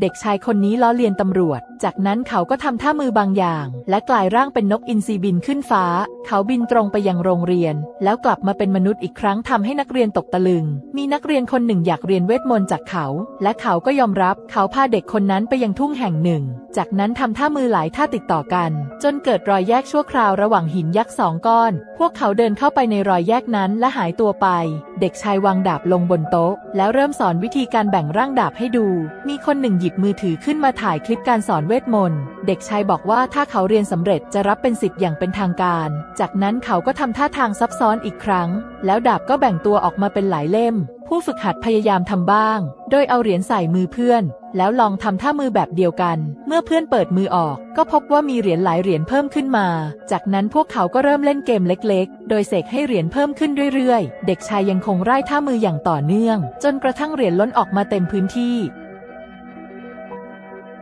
เด็กชายคนนี้ล้อเลียนตำรวจ จากนั้นเขาก็ทำท่ามือบางอย่าง และกลายร่างเป็นนกอินทรีบินขึ้นฟ้า เขาบินตรงไปยังโรงเรียน แล้วกลับมาเป็นมนุษย์อีกครั้งทำให้นักเรียนตกตะลึง มีนักเรียนคนหนึ่งอยากเรียนเวทมนต์จากเขา และเขาก็ยอมรับ เขาพาเด็กคนนั้นไปยังทุ่งแห่งหนึ่ง จากนั้นทำท่ามือหลายท่าติดต่อกัน จนเกิดรอยแยกชั่วคราวระหว่างหินยักษ์สองก้อน พวกเขาเดินเข้าไปในรอยแยกนั้นและหายตัวไป เด็กชายวางดาบลงบนโต๊ะ แล้วเริ่มสอนวิธีการแบ่งร่างดาบให้ดู มีคนหนึ่งหยิบมือถือขึ้นมาถ่ายคลิปการสอนเวทมนต์ เด็กชายบอกว่าถ้าเขาเรียนสำเร็จจะรับเป็นสิทธิ์อย่างเป็นทางการ จากนั้นเขาก็ทำท่าทางซับซ้อนอีกครั้ง แล้วดาบก็แบ่งตัวออกมาเป็นหลายเล่ม ผู้ฝึกหัดพยายามทำบ้าง โดยเอาเหรียญใส่มือเพื่อน แล้วลองทำท่ามือแบบเดียวกัน เมื่อเพื่อนเปิดมือออก ก็พบว่ามีเหรียญหลายเหรียญเพิ่มขึ้นมา จากนั้นพวกเขาก็เริ่มเล่นเกมเล็กๆ โดยเสกให้เหรียญเพิ่มขึ้นเรื่อยๆ เด็กชายยังคงไร้ท่ามืออย่างต่อเนื่อง จนกระทั่งเหรียญล้นออกมาเต็มพื้นที่